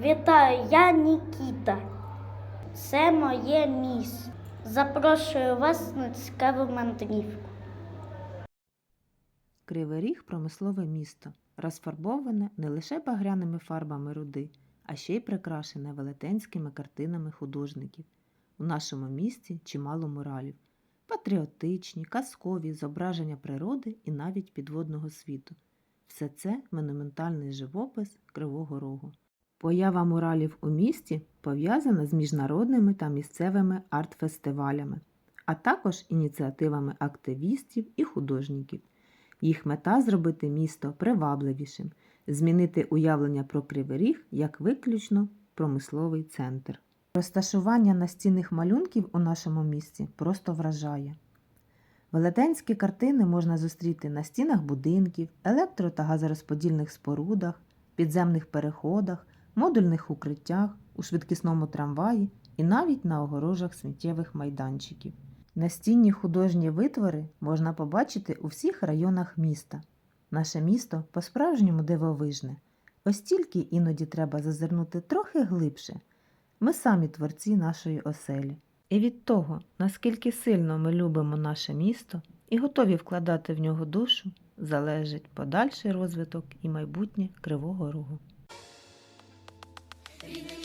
Вітаю, я Нікіта. Це моє місто. Запрошую вас на цікаву мандрівку. Кривий Ріг – промислове місто, розфарбоване не лише багряними фарбами руди, а ще й прикрашене велетенськими картинами художників. У нашому місті чимало муралів – патріотичні, казкові, зображення природи і навіть підводного світу. Все це монументальний живопис Кривого Рогу. Поява муралів у місті пов'язана з міжнародними та місцевими арт-фестивалями, а також ініціативами активістів і художників. Їх мета зробити місто привабливішим, змінити уявлення про Кривий як виключно промисловий центр. Розташування настінних малюнків у нашому місті просто вражає. Велетенські картини можна зустріти на стінах будинків, електро- та газорозподільних спорудах, підземних переходах, модульних укриттях, у швидкісному трамваї і навіть на огорожах сміттєвих майданчиків. Настінні художні витвори можна побачити у всіх районах міста. Наше місто по-справжньому дивовижне. Ось тільки іноді треба зазирнути трохи глибше. Ми самі творці нашої оселі. І від того, наскільки сильно ми любимо наше місто і готові вкладати в нього душу, залежить подальший розвиток і майбутнє Кривого Рогу. Amen.